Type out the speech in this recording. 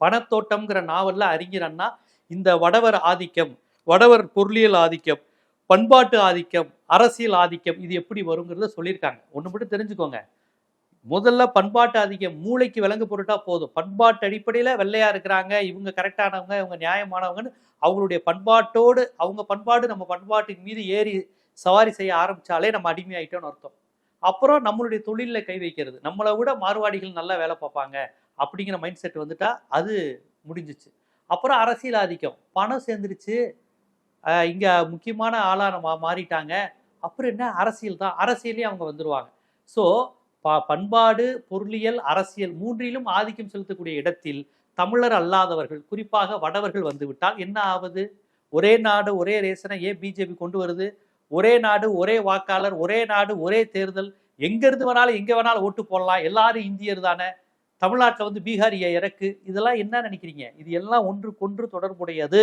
பணத்தோட்டம்ங்கிற நாவல்ல அறிஞர் அண்ணா இந்த வடவர் ஆதிக்கம் வடவர் பொருளியல் ஆதிக்கம் பண்பாட்டு ஆதிக்கம் அரசியல் ஆதிக்கம் இது எப்படி வருங்கிறத சொல்லியிருக்காங்க. ஒன்று மட்டும் தெரிஞ்சுக்கோங்க. முதல்ல பண்பாட்டு ஆதிக்கம் மூளைக்கு விலங்கு பொருட்டா போதும். பண்பாட்டு அடிப்படையில் வெள்ளையா இருக்கிறாங்க இவங்க கரெக்டானவங்க இவங்க நியாயமானவங்கன்னு அவங்களுடைய பண்பாட்டோடு அவங்க பண்பாடு நம்ம பண்பாட்டின் மீது ஏறி சவாரி செய்ய ஆரம்பிச்சாலே நம்ம அடிமையாயிட்டோம்னு அர்த்தம். அப்புறம் நம்மளுடைய தொழிலில் கை வைக்கிறது. நம்மளை விட மார்வாடிகள் நல்லா வேலை பார்ப்பாங்க அப்படிங்கிற மைண்ட் செட் வந்துட்டா அது முடிஞ்சிச்சு. அப்புறம் அரசியல் ஆதிக்கம் பணம் சேர்ந்துருச்சு. இங்கே முக்கியமான ஆளாக நம்ம மாறிட்டாங்க. அப்புறம் என்ன? அரசியல் தான். அரசியலே அவங்க வந்துடுவாங்க ஸோ ப பண்பாடு பொருளியல் அரசியல் மூன்றிலும் ஆதிக்கம் செலுத்தக்கூடிய இடத்தில் தமிழர் அல்லாதவர்கள் குறிப்பாக வடவர்கள் வந்துவிட்டால் என்ன ஆவது? ஒரே நாடு ஒரே ரேசனை ஏன் பிஜேபி கொண்டு வருது? ஒரே நாடு ஒரே வாக்காளர் ஒரே நாடு ஒரே தேர்தல். எங்கேருந்து வேணாலும் எங்கே வேணாலும் ஓட்டு போடலாம். எல்லாரும் இந்தியர் தானே. தமிழ்நாட்டில் வந்து பீகார் இறக்கு. இதெல்லாம் என்ன நினைக்கிறீங்க? இது எல்லாம் ஒன்றுக்கொன்று தொடர்புடையது.